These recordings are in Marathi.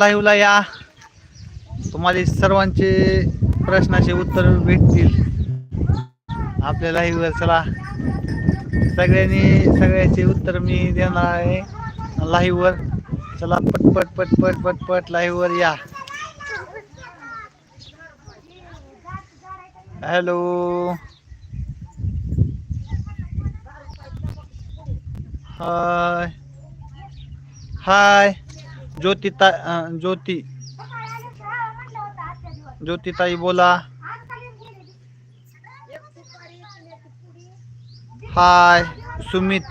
लाईव्हला या. तुम्हाला सर्वांचे प्रश्नाचे उत्तर भेटतील. आपल्या लाईव्हवर चला. सगळ्यांनी सगळ्याचे उत्तर मी देणार आहे. लाईव्हवर. चला पटपट पटपट पटपट लाईव्हवर या. हॅलो. हाय. हाय. ज्योतिता ज्योती ज्योतिताई बोला. हाय सुमित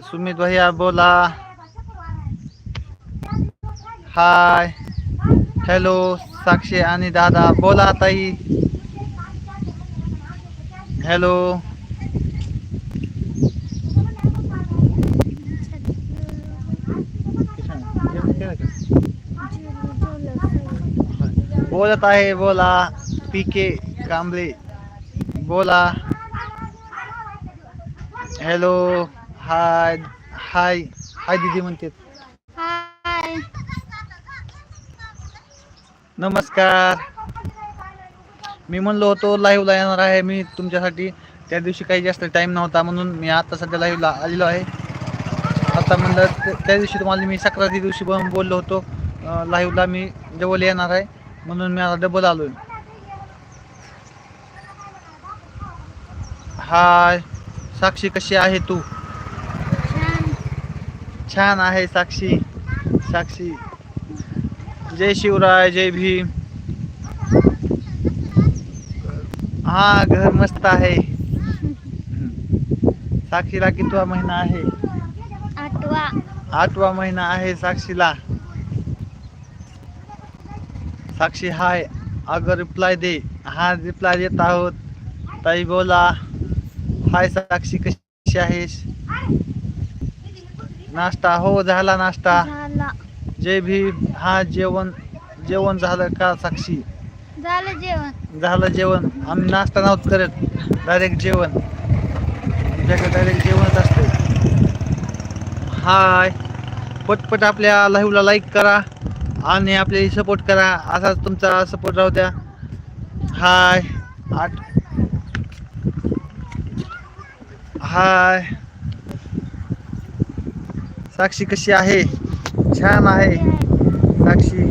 सुमित भैया बोला. हाय हॅलो साक्षी आणि दादा बोला ताई. हॅलो. बोलत आहे बोला. पीके कांबळे. बोला. हॅलो हाय हाय हाय दीदी म्हणते. हाय नमस्कार. मी म्हणलो होतो लाईव्हला येणार आहे मी तुमच्यासाठी. त्या दिवशी काही जास्त टाइम नव्हता म्हणून मी आता सध्या लाईव्हला आलेलो आहे. आता म्हणलं त्या दिवशी तुम्हाला मी संक्रांती दिवशी पण बोललो होतो. लाईव्हला मी डबल येणार आहे. म्हणून मी आता डबल आलोय. हाय साक्षी कशी आहे तू? छान आहे साक्षी. साक्षी. जय शिवराय जय भीम. हा घर मस्त आहे. साक्षीला कितवा महिना आहे? आठवा. आठवा महिना आहे साक्षीला. साक्षी हाय. अगर रिप्लाय दे. हा रिप्लाय देत आहोत. ताई बोला. हाय साक्षी कशी आहेस? नाश्ता हो झाला नाश्ता. जय भीम. हा जेवण जेवण झालं का साक्षी? झालं जेवण. झालं जेवण. आम्ही नाश्ता नव्हत करत. डायरेक्ट जेवण. आमच्याकडे डायरेक्ट जेवणच असतं हाय. पटपट आपल्या लाईव्हला लाईक करा. आणि आपल्याला सपोर्ट करा. असाच तुमचा सपोर्ट राहू द्या. हाय आठ. हाय साक्षी कशी आहे? छान आहे. साक्षी.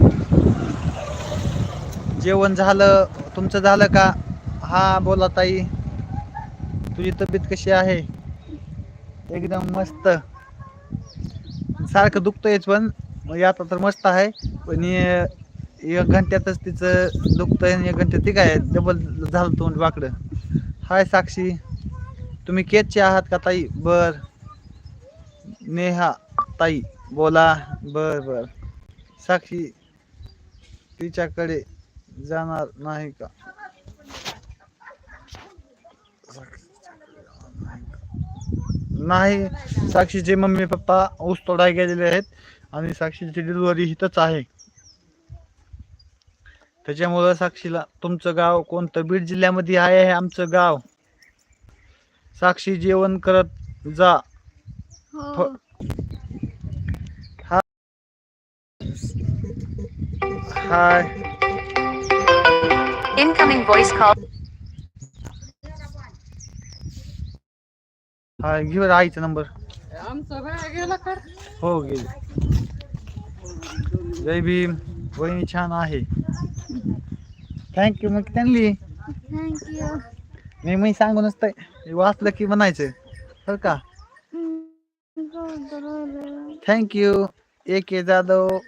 जेवण झालं? तुमचं झालं का? हा बोला ताई. तुझी तब्येत कशी आहे? एकदम मस्त. सारखं दुखतंयच पण. मग आता तर मस्त आहे. पण एक घंट्यातच तिचं दुखतंय आणि एक घंट्यात ती काय डबल झालं तोंड वाकडं. हाय साक्षी तुम्ही केतचे आहात का ताई? बर. नेहा ताई बोला. बर बर. साक्षी तिच्याकडे जाणार नाही का? नाही. साक्षीचे मम्मी पप्पा ऊस तोडाय गेलेले आहेत. आणि साक्षीची डिलिव्हरी इथंच आहे. त्याच्यामुळं साक्षीला तुमचं गाव कोणतं? बीड जिल्ह्यामध्ये आहे हे आमचं गाव. साक्षी जेवण करत जा. हो. हाय. Incoming voice call. हाय घेऊ आईचा नंबर. हो गेले. जय भीम. वहिनी छान आहे. थँक्यू मग त्यांनी. मी मी सांगू नसतंय. वाचलं की म्हणायचं. बरं का? Thank you A K Jadhav.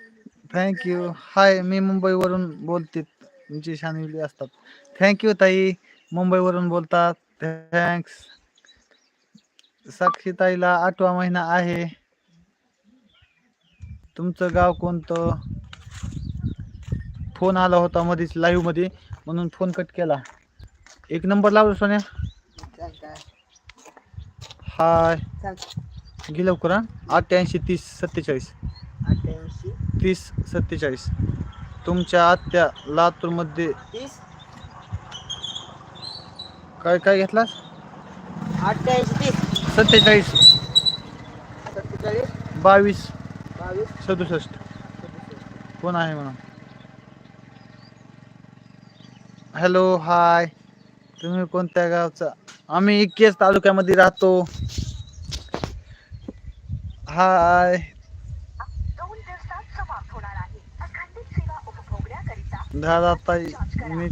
Thank you hi मी मुंबईवरून बोलते. तुमची शानविली असतात. थँक्यू ताई. मुंबईवरून बोलतात. थँक्स साक्षी ताईला आठवा महिना आहे. तुमचं गाव कोणतं? फोन आला होता मध्येच लाईव्हमध्ये म्हणून फोन कट केला. एक नंबर लावला सोन्या. हाय. घे लवकर अठ्ठ्याऐंशी तीस सत्तेचाळीस. तीस सत्तेचाळीस. तुमच्या आत्या लातूरमध्ये काय काय घेतलास? अठ्ठ्याऐंशी तीस. सत्तेचाळीस. सत्तेचाळीस. बावीस. बावीस. सदुसष्ट. कोण आहे म्हणून? हॅलो हाय तुम्ही कोणत्या गावचा? आम्ही केस तालुक्यामध्ये राहतो. हाय दादा ताई मी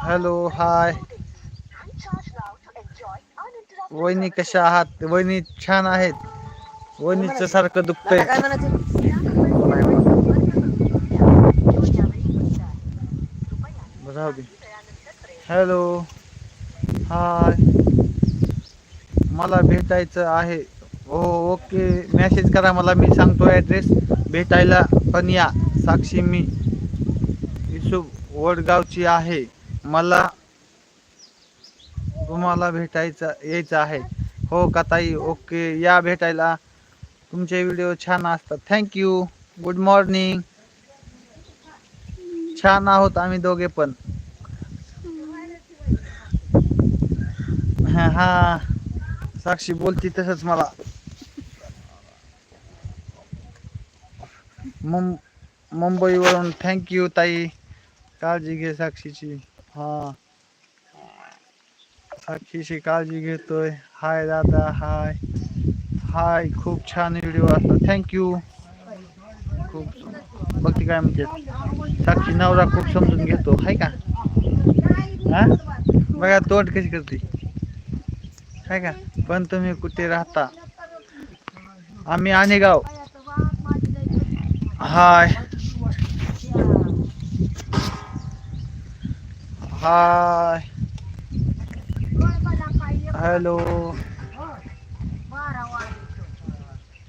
हॅलो हाय वहिनी. कशा आहात? वहिनी छान आहेत. वहिनीचं सारखं दुखतंय. काय म्हणायचं? राहू दे. हॅलो. हाय. मला भेटायचं आहे. हो ओके. मेसेज करा मला. मी सांगतो ॲड्रेस. भेटायला पण या. साक्षी मी. युसुफ वडगावची आहे. मला तुम्हाला भेटायचं यायचं आहे. हो का ताई? ओके या भेटायला. तुमचे व्हिडिओ छान असतात. थँक्यू गुड मॉर्निंग छान आहोत आम्ही दोघे पण. हा हा. साक्षी बोलती तसंच मला. मुं मुंबईवरून. थँक्यू ताई. काळजी घे साक्षीची. हा. साक्षीची काळजी घेतोय हाय दादा हाय हाय खूप छान व्हिडिओ असतात थँक्यू खूप बघ ती काय म्हणते साक्षी नवरा खूप समजून घेतो हाय का हा बघा तोंड कशी करते हाय का पण तुम्ही कुठे राहता आम्ही आनेगाव हाय हाय हॅलो.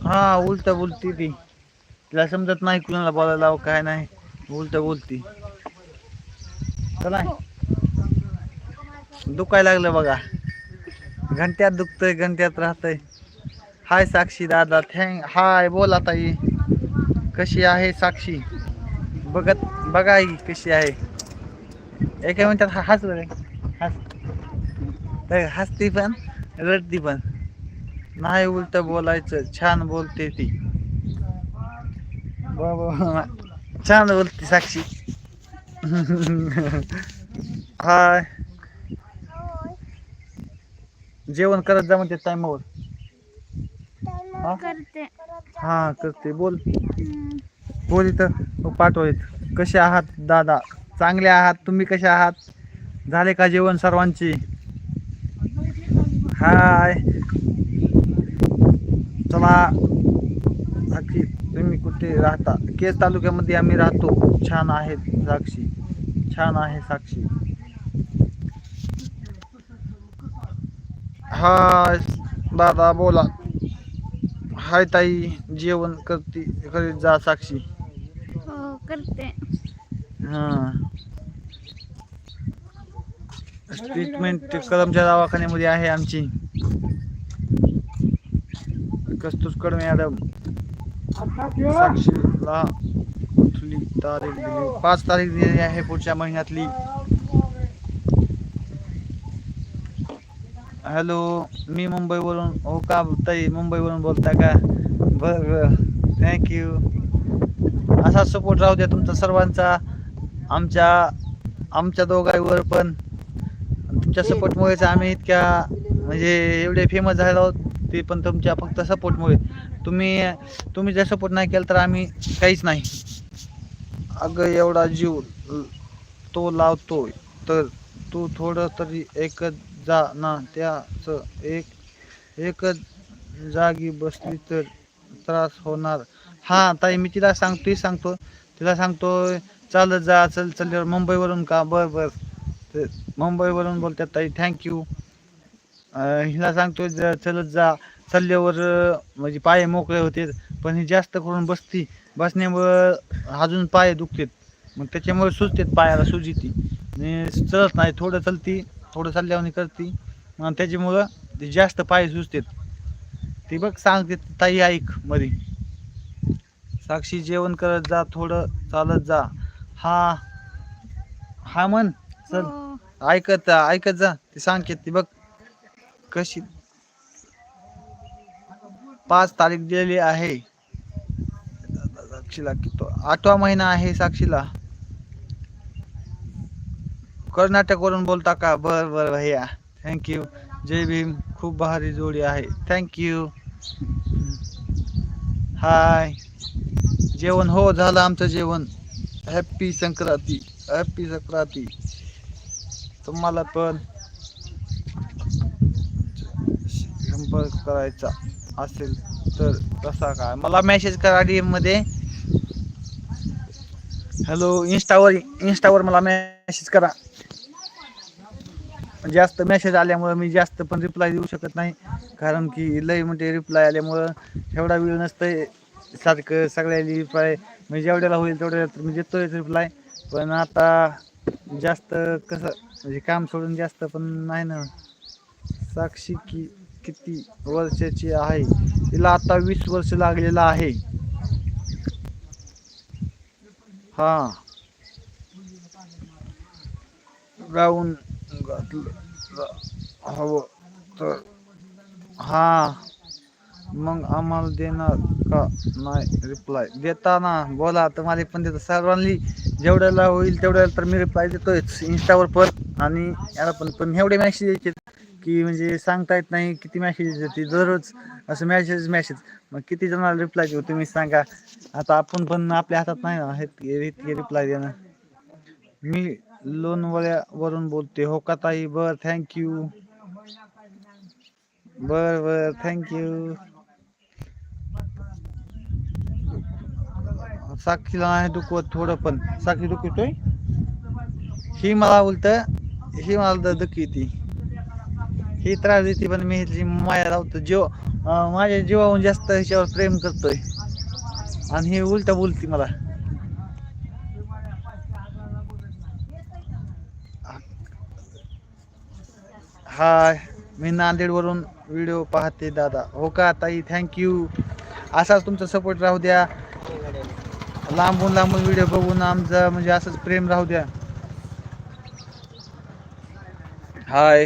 हा उलट बोलती ती. तिला समजत नाही कुणाला बोलायला लावं काय नाही. उलट बोलती. चला. दुखायला लागलं बघा. घंट्यात दुखतंय घंट्यात राहतंय. हाय साक्षी दादा थँक हाय बोला ताई कशी आहे साक्षी? बघत बघा कशी आहे. एका मिनिटात हा- हस बरं हस. तर हसती पण रडती पण. नाही उलट बोलायचं छान बोलते ती. वा. छान बोलते साक्षी. हाय. जेवण करत जा म्हणते टायमावर हा? करते. हा करते. बोल. बोल इथं. पाठवायत कसे आहात दादा? चांगले आहात? तुम्ही कसे आहात? झाले का जेवण सर्वांची? हाय. चला. साक्षी तुम्ही कुठे राहता? केस तालुक्यामध्ये आम्ही राहतो. छान आहेत साक्षी. छान आहे साक्षी. हाय. दादा बोला. हाय ताई जेवण करते करीत जा साक्षी. हो करते. हां. ट्रीटमेंट कदमच्या दवाखान्यामध्ये आहे आमची. कस्तुरकड मॅडम. साक्षीला कुठली तारीख दिली. पाच तारीख दिलेली आहे पुढच्या महिन्यातली. हॅलो मी मुंबईवरून हो का ताई मुंबईवरून बोलता का? बर बर थँक्यू असा सपोर्ट राहू द्या तुमचा सर्वांचा. आमच्या आमच्या दोघांवर पण. तुमच्या सपोर्टमुळेच आम्ही इतक्या म्हणजे एवढे फेमस झालो आहोत ते पण तुमच्या फक्त सपोर्टमुळे तुम्ही तुम्ही जर सपोर्ट नाही केला तर आम्ही काहीच नाही. अगं एवढा जीव तो लावतोय तर तू थोडं तरी एकच जा ना त्याच एक एकच जागी बसली तर त्रास होणार. हा ताई मी तिला सांगतोय सांगतो. तिला सांगतोय चालत जा चल चल मुंबईवरून का? बर बर. मुंबईवरून बोलतात ताई थँक्यू हिला सांगतो ज- चलत जा. चालल्यावर म्हणजे पाय मोकळे होते पण ही जास्त करून बसती बसण्यामुळं अजून पाय दुखतात. मग त्याच्यामुळे सुजतात पायाला सुजी आणि चलत नाही थोडं चलती थोडं चालल्यावर करती. आणि त्याच्यामुळं ते जास्त पाय सुजतात. ती बघ सांगते ताई ऐक मरी साक्षी जेवण करत जा थोडं चालत जा. हा हा म्हण चल. हो. ऐकत ऐकत जा. ती सांगते ती बघ कशी पाच तारीख दिलेली आहे. साक्षीला किती आठवा महिना आहे साक्षीला. कर्नाटकवरून बोलता का? बर बर भैया. थँक्यू जय भीम. खूप भारी जोडी आहे. थँक्यू हाय जेवण हो झालं आमचं जेवण. हॅप्पी संक्रांती. हॅप्पी संक्रांती. तुम्हाला पण. संपर्क करायचा असेल तर कसा काय. मला मेसेज करा डी मध्ये. हॅलो इंस्टावर इंस्टावर मला मेसेज करा. जास्त मेसेज आल्यामुळं मी जास्त पण रिप्लाय देऊ शकत नाही. कारण की लय म्हणजे रिप्लाय आल्यामुळं एवढा वेळ नसतंय. सारखं सगळ्याला रिप्लाय म्हणजे जेवढ्याला होईल तेवढ्याला तर मी देतोय रिप्लाय पण आता जास्त कसं म्हणजे काम सोडून जास्त पण नाही ना. साक्षी की किती वर्षाची आहे? तिला आता वीस वर्ष लागलेलं आहे. हा. गाऊन घातलं. हवं तर. हा. मग आम्हाला देणार का? नाही रिप्लाय देताना बोला तुम्हाला पण देतो. सर्वांनी जेवढ्याला होईल तेवढ्याला तर मी रिप्लाय देतोयच इंस्टावर पण. आणि याला पण पण एवढे मॅसेज यायचे की म्हणजे सांगता येत नाही किती मॅसेज येते दररोज असं मॅसेज मॅसेज मग किती जणांना रिप्लाय देऊ तुम्ही सांगा. आता आपण पण आपल्या हातात नाही ना हे रिप्लाय देणं. मी लोणवळ्यावरून बोलते हो का ताई? बर थँक्यू बर बर थँक्यू साक्षीला नाही दुखवत थोडं पण. साक्षी दुखवतोय? ही मला उलट ही मला दुखी ती. ही त्रास देते पण मी ह्याची माया लावतो. जीव माझ्या जीवाहून जास्त ह्याच्यावर प्रेम करतोय. आणि ही उलट बोलती मला. हाय मी नांदेडवरून व्हिडिओ पाहते दादा. हो का ताई? थँक्यू असाच तुमचा सपोर्ट राहू द्या. लांबून लांबून व्हिडिओ बघून आमचं म्हणजे असंच प्रेम राहू द्या. हाय.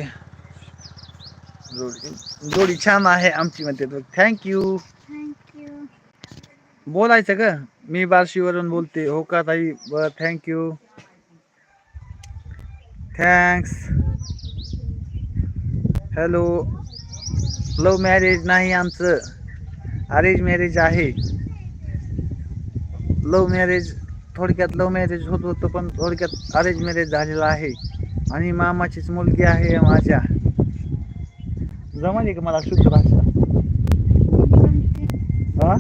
जोडी जोडी छान आहे आमची म्हणते थँक्यू थँक्यू बोलायचं ग. मी बार्शीवरून बोलते. हो का ताई? बर thank you thanks hello love marriage नाही आमचं. अरेंज मॅरेज आहे. लव मॅरेज थोडक्यात लव मॅरेज होत होतं पण थोडक्यात अरेंज मॅरेज झालेलं आहे. आणि मामाचीच मुलगी आहे माझ्या. जमाली का मला शुद्ध भाषा? जमते हा?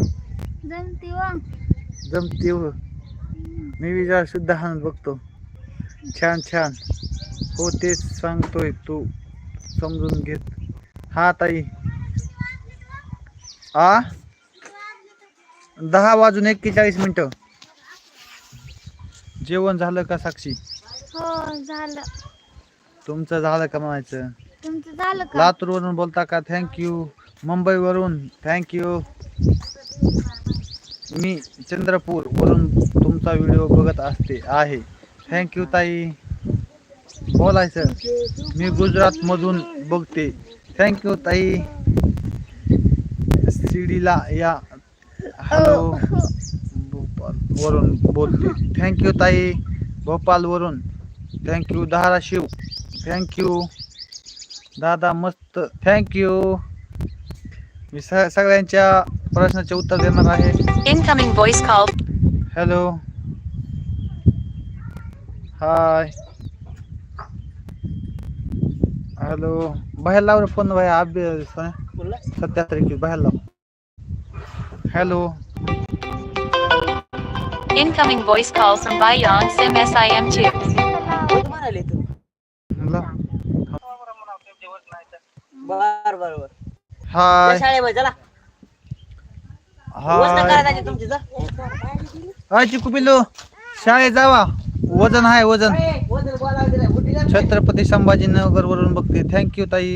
जमते वा. जमते हो मी विचार शुद्ध हाणत बघतो. छान छान. हो तेच सांगतोय तू. समजून घेत. हा ताई. आ? दहा वाजून एक्केचाळीस मिनिटं. जेवण झालं का साक्षी? हो झालं. तुमचं झालं का म्हणायचं? तुमचं झालं का? लातूरवरून बोलता का? थँक्यू मुंबईवरून थँक्यू मी चंद्रपूर वरून तुमचा व्हिडिओ बघत असते आहे. थँक्यू ताई. बोलायचं मी गुजरात मधून बघते थँक्यू ताई. शिडीला या हॅलो. भोपाल वरून बोलते थँक्यू ताई. भोपाल वरून थँक्यू धाराशिव थँक्यू दादा मस्त. थँक्यू मी सगळ्यांच्या प्रश्नाचे उत्तर देणार आहे. Incoming voice call. Hello hi hello बाहेर लाव फोन भाई अभ्यास सत्याहत्तर एकवीस बाहेर लाव. Hello Incoming voice call from Bayan Sim SIM2. कोण म्हणाले तू? लाव. बर बर बर. हाय शाळेमध्ये चला. वजन हाय करायचं तुमची जा. हाय चिकू पिल्लू शाळेत जावा. वजन आहे वजन. बोलावं. छत्रपती संभाजीनगर वरून बघते थँक्यू ताई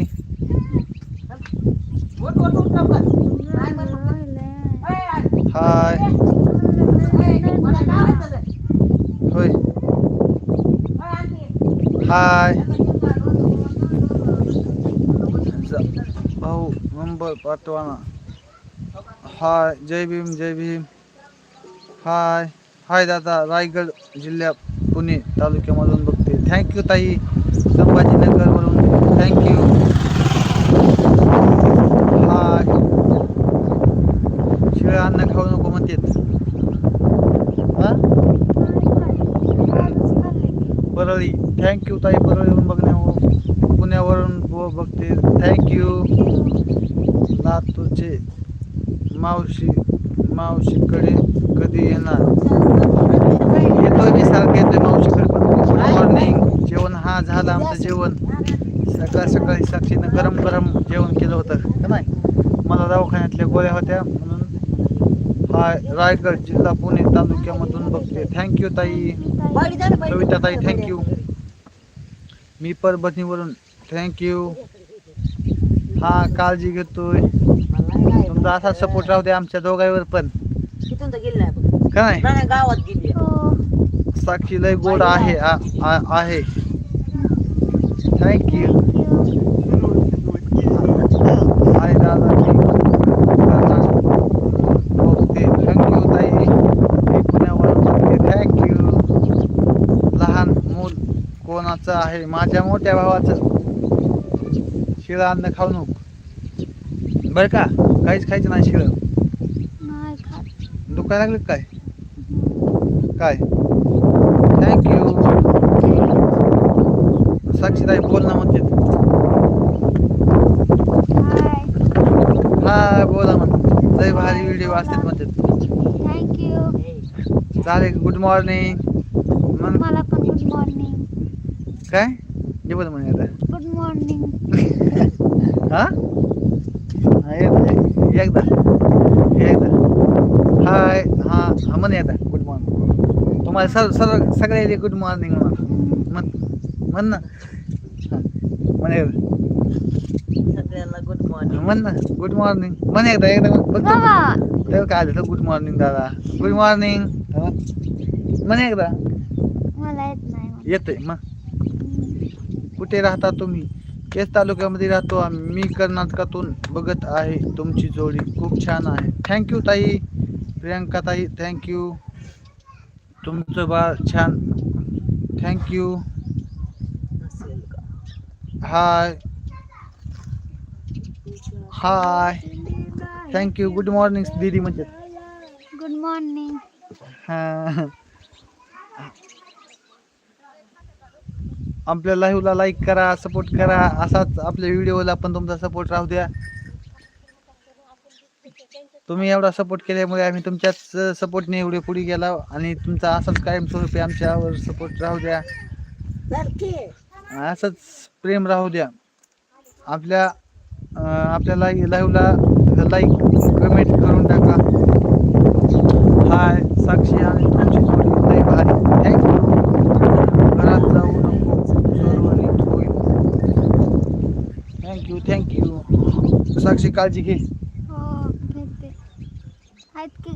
लवकर. काय म्हणलं? ए, आ- हाय. होय. हाय. भाऊ नंबर पाठवाना हाय. जय भीम जय भीम. हाय. हाय दादा रायगड जिल्ह्या पुणे तालुक्यामधून बघते. थँक्यू ताई. संभाजीनगरवरून. थँक्यू हाय शिळं अन्न खाऊ नको म्हणतेत हा आजच खाल्ले की. परळी थँक्यू ताई परळीवरून बघण्यावर पुण्यावरून ब- बघते थँक्यू लातूरचे मावशी मावशीकडे कधी येणार? येतोय मी सारखं येतोय मावशीकडे पण गुड मॉर्निंग जेवण हा झालं आमचं जेवण. सकाळ सकाळी साक्षीनं गरम गरम जेवण केलं होतं का नाही? मला दवाखान्यातल्या गोळ्या होत्या म्हणून हा रायगड जिल्हा पुणे तालुक्यामधून बघते. थँक्यू ताई. कविता ताई थँक्यू मी परभणीवरून थँक्यू हा काळजी घेतोय. तुमचा असा सपोर्ट राहू द्या आमच्या दोघांवर पण. तिथून तर गेली नाही गावात गेली साक्षी लय गोड आहे आ- आ- आहे. थँक्यू दादा. ओके थँक्यू ताई. मी पुण्यावर बघते थँक्यू लहान मूल कोणाचं आहे? माझ्या मोठ्या भावाचं. शिळं अन्न खाऊ नको. बरं का? काहीच खायचं नाही शिळं. नाही खात. दुखायला लागलं काय? काय? थँक्यू साक्षीताई बोल ना म्हणते. हाय. हा बोला म्हण लय भारी व्हिडिओ असतात म्हणते. थँक्यू चालेल गुड मॉर्निंग पण गुड मॉर्निंग काय? जे बोल म्हणे आता. गुड मॉर्निंग हा, एकदा. एकदा. हाय हा हा म्हणे एकदा गुड मॉर्निंग तुम्हाला सर्व सर्व सगळ्याला गुड मॉर्निंग म्हणा. म्हण म्हण ना. म्हण. एकदा सगळ्यांना गुड मॉर्निंग म्हण ना गुड मॉर्निंग म्हण एकदा एकदा. बघ तर काय झालं गुड मॉर्निंग दादा. गुड मॉर्निंग म्हण एकदा. मला येत नाही. येतंय मग कुठे राहता तुम्ही? केस तालुक्यामध्ये राहतो आम्ही. मी कर्नाटकातून बघत आहे तुमची जोडी. खूप छान आहे. थँक्यू ताई. प्रियंका ताई थँक्यू तुमचं बाळ छान. Thank you hi hi thank you good morning दीदी म्हणजे. गुड मॉर्निंग हा आपल्या लाईव्हला लाईक करा सपोर्ट करा. असाच आपल्या व्हिडिओला पण तुमचा सपोर्ट राहू द्या. तुम्ही एवढा सपोर्ट केल्यामुळे आम्ही तुमच्याच सपोर्टने एवढे पुढे गेला आणि तुमचा असाच कायमस्वरूपी आमच्यावर सपोर्ट राहू द्या. असंच प्रेम राहू द्या. आपल्या आपल्या लाई लाईव्हला लाईक कमेंट करून टाका हाय साक्षी आणि तुमची जोडी लय भारी थँक्यू घरात जाऊ नको सर्व नीट होईल थँक्यू साक्षी काळजी घे? हो घेते. आहेत की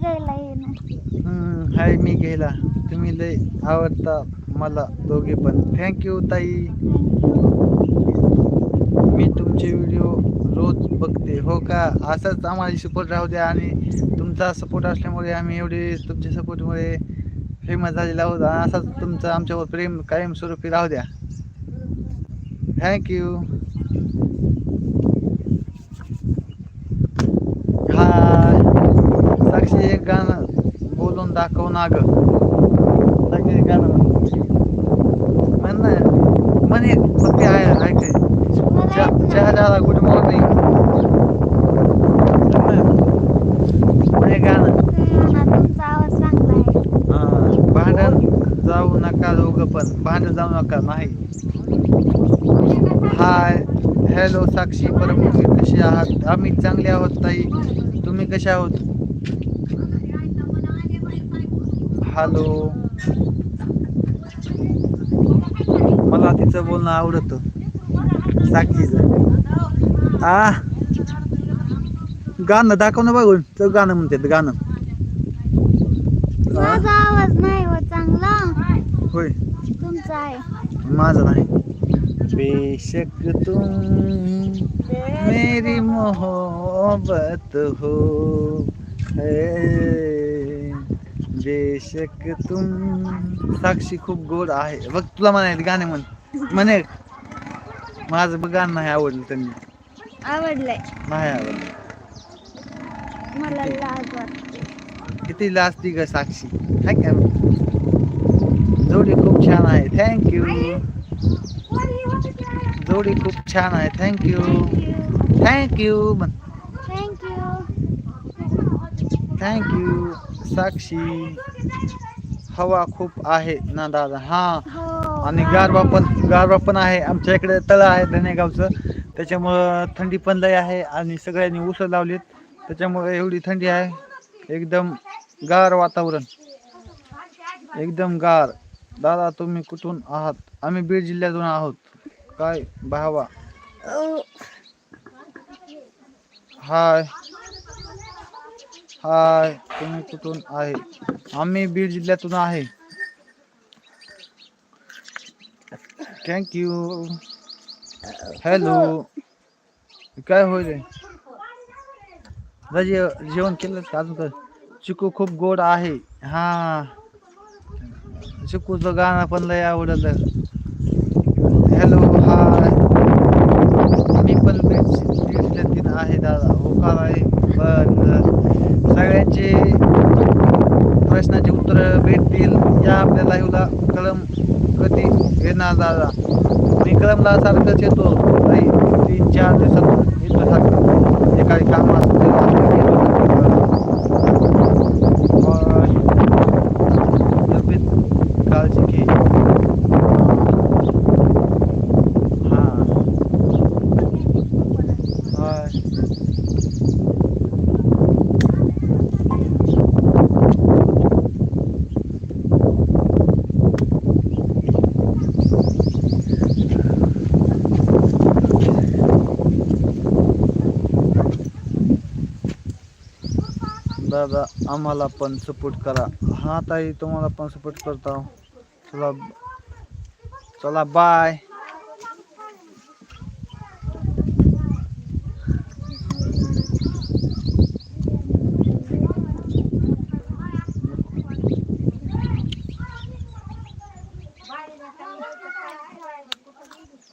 हम्म, हाय मी घ्यायला. तुम्ही लय आवडता मला दोघे पण. थँक्यू ताई. मी तुमचे व्हिडिओ रोज बघते हो का? असंच आम्हाला सपोर्ट राहू द्या आणि तुमचा सपोर्ट असल्यामुळे आम्ही एवढे तुमच्या सपोर्टमुळे फेमस झालेला आहोत आणि असाच तुमचं आमच्यावर प्रेम कायमस्वरूपी राहू द्या. थँक्यू हाय साक्षी एक गाणं बोलून दाखव ना ग एक गाणं म्हण ना म्हण फक्त आहे ऐक मला येत नाही. चहा गुड मॉर्निंग एक गाणं. भांडण जाऊ नका दोघं पण. भांडण जाऊ नका नाही. हाय हॅलो साक्षी परमपूर्वी कशी आहात? आम्ही चांगले आहोत ताई. तुम्ही कशा आहोत? हॅलो. मला तिचं बोलणं आवडतं. साक्षीचं. आ? गाणं दाखव ना बघून. तर गाणं म्हणते गाणं. माझा आवाज नाही हो चांगला. होय. तुमचा आहे. माझा नाही. बेशक तुम मेरी मोहब्बत हो. है. बेशक तुम. साक्षी खूप गोड आहे. बघ तुला म्हणायचं गाणे म्हण. म्हणे. माझं बघ गाणं नाही आवडलं त्यांनी. आवडलंय. नाही आवडलं. मला लाज वाटते. किती लाजती ग साक्षी. हाय का? जोडी खूप छान आहे. थँक्यू जोडी खूप छान आहे. Thank you thank you thank you thank you Sakshi हवा खूप आहे ना दादा? हा. हो. आणि गारवा पण गारवा पण आहे. आमच्या इकडे तळ आहे धनेगावचं. त्याच्यामुळं थंडी पण लय आहे आणि सगळ्यांनी ऊस लावलीत. त्याच्यामुळे एवढी थंडी आहे. एकदम गार वातावरण. एकदम गार. दादा तुम्ही कुठून आहात? आम्ही बीड जिल्ह्यातून आहोत. काय भावा? हाय. हाय तुम्ही कुठून आहे? आम्ही बीड जिल्ह्यातून आहे. थँक्यू हॅलो काय होईल राजे जेवण केलं का अजून काय? चिकू खूप गोड आहे. हा. चिकूचं गाणं पण लय आवडलं हॅलो हाय मी पण बीड बीड जिल्ह्यातील आहे दादा होकार आहे बर सगळ्यांचे प्रश्नाचे उत्तर भेटतील या आपल्या लाईव्हला कलम कधी येणार दादा मी सारखंच येतो. काही तीन चार दिवसात येतो सारखं जे काही काम असते काळजी घे हां हाय दादा आम्हाला पण सपोर्ट करा. हा ताई तुम्हाला पण सपोर्ट करतो. चला चला bye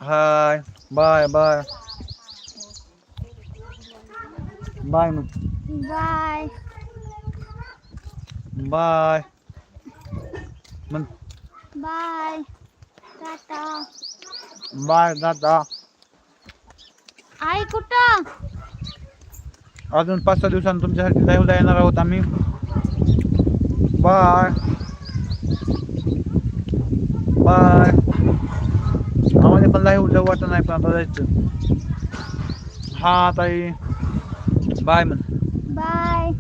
hi bye bye bye मग बाय बाय. मग बाय. टाटा. बाय दादा आई कुठं? अजून पाच सहा दिवसांनी तुमच्यासाठी लाईव्हला येणार आहोत आम्ही. बाय. बाय. आम्हाला पण लाईव्ह जाऊ वाटत नाही पण आता जायचं. हा ताई. बाय म्हण. बाय.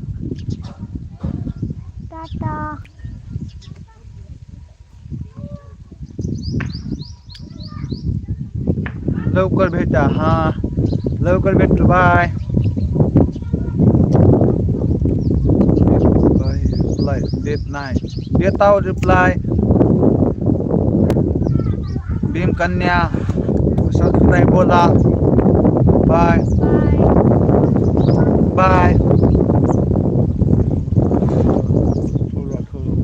टाटा लवकर भेटा हा लवकर भेटतो बाय रिप्लाय देत नाही देत आहो रिप्लाय भीम कन्या सबस्क्राईब बोला बाय बाय बाय थोडं थोडं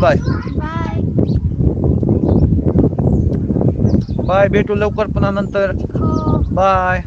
बाय. बाय. बाय भेटू लवकर पुन्हा नंतर. हो. बाय.